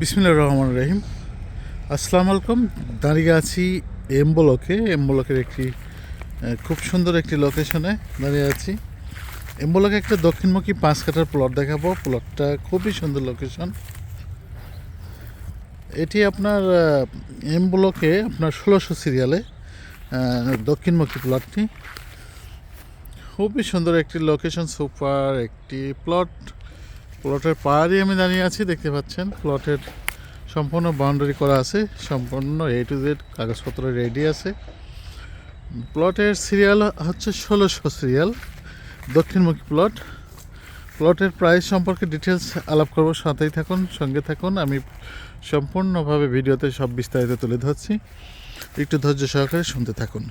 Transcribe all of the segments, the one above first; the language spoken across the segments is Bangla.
বিসমিল্লা রহমান রহিম। আসসালামু আলাইকুম। দাঁড়িয়ে আছি এমবলকে। এমবলকের একটি খুব সুন্দর একটি লোকেশনে দাঁড়িয়ে আছি। এমবলকে একটা দক্ষিণমুখী পাঁচ কাঠার প্লট দেখাবো। প্লটটা খুবই সুন্দর লোকেশন এটি আপনার এম ব্লকে আপনার ষোলোশো সিরিয়ালে দক্ষিণমুখী প্লটটি খুবই সুন্দর একটি লোকেশন সুপার একটি প্লট প্লটের পাহাড়ি আমি দাঁড়িয়ে আছি, দেখতে পাচ্ছেন। প্লটের সম্পূর্ণ বাউন্ডারি করা আছে, সম্পূর্ণ এ টু জেড কাগজপত্র রেডি আছে। প্লটের সিরিয়াল হচ্ছে ষোলোশো সিরিয়াল দক্ষিণমুখী প্লট প্লটের প্রাইস সম্পর্কে ডিটেলস আলাপ করব, সাথেই থাকুন, সঙ্গে থাকুন। আমি সম্পূর্ণভাবে ভিডিওতে সব বিস্তারিত তুলে ধরছি। একটু ধৈর্য সহকারে শুনতে থাকুন।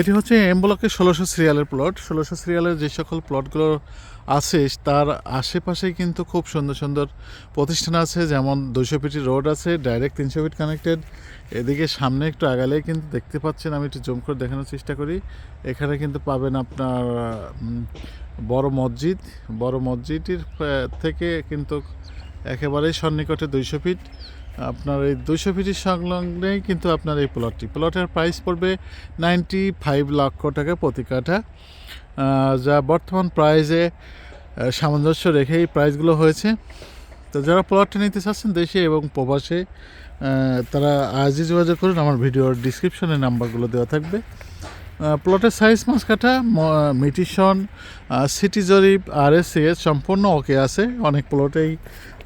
এটি হচ্ছে এম ব্লকের ষোলোশো সিরিয়ালের প্লট। ষোলোশো সিরিয়ালের যে সকল প্লটগুলো আছে, তার আশেপাশেই কিন্তু খুব সুন্দর সুন্দর প্রতিষ্ঠান আছে, যেমন দুশো ফিটি রোড আছে, ডাইরেক্ট তিনশো ফিট কানেক্টেড। এদিকে সামনে একটু আগালেই কিন্তু দেখতে পাচ্ছেন, আমি একটু জুম করে দেখানোর চেষ্টা করি। এখানে কিন্তু পাবেন আপনার বড় মসজিদ। বড় মসজিদটির থেকে কিন্তু একেবারেই সন্নিকটে দুইশো ফিট। আপনার এই দুশো ফিটের সংলগ্নেই কিন্তু আপনার এই প্লটটি প্লটের প্রাইস পড়বে নাইনটি ফাইভ লক্ষ টাকা প্রতি কাঠা। যা বর্তমান প্রাইজে সামঞ্জস্য রেখে এই প্রাইসগুলো হয়েছে। তো যারা প্লটটি নিতে চাচ্ছেন দেশে এবং প্রবাসে তারা আজই যোগাযোগ করুন। আমার ভিডিওর ডিসক্রিপশনে নাম্বারগুলো দেওয়া থাকবে। প্লটের সাইজ মাছ কাঠা মিটিশন সিটি জরিপ আর এস সম্পূর্ণ ওকে আছে। অনেক প্লটেই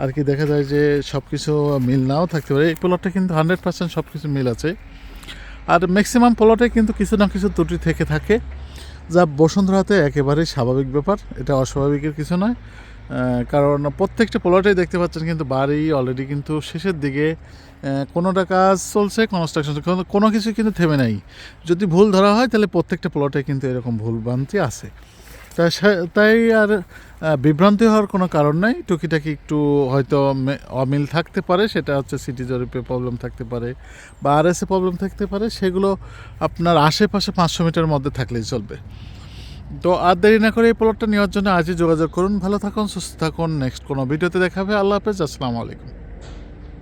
আর কি দেখা যায় যে সব কিছু মিল নাও থাকতে পারে। এই প্লটটা কিন্তু হান্ড্রেড পার্সেন্ট সব কিছু মিল আছে। আর ম্যাক্সিমাম প্লটে কিন্তু কিছু না কিছু ত্রুটি থেকে থাকে, যা বসুন্ধরাতে একেবারেই স্বাভাবিক ব্যাপার। এটা অস্বাভাবিকের কিছু নয়। কারণ প্রত্যেকটা প্লটেই দেখতে পাচ্ছেন কিন্তু বাড়ি অলরেডি কিন্তু শেষের দিকে কোনোটা কাজ চলছে কনস্ট্রাকশন কোনো কিছু কিন্তু থেমে নাই। যদি ভুল ধরা হয়, তাহলে প্রত্যেকটা প্লটে কিন্তু এরকম ভুল ভ্রান্তি আছে তাই তাই আর বিভ্রান্তি হওয়ার কোনো কারণ নাই। টুকিটাকি একটু হয়তো অমিল থাকতে পারে, সেটা হচ্ছে সিটি জরিপে প্রবলেম থাকতে পারে বা আর এসে প্রবলেম থাকতে পারে, সেগুলো আপনার আশেপাশে পাঁচশো মিটার মধ্যে থাকলেই চলবে। তো আর দেরি না করে এই প্লটটা নেওয়ার জন্য আজই যোগাযোগ করুন। ভালো থাকুন, সুস্থ থাকুন। নেক্সট কোনো ভিডিওতে দেখাবে। আল্লাহ হাফেজ। আসসালামু আলাইকুম।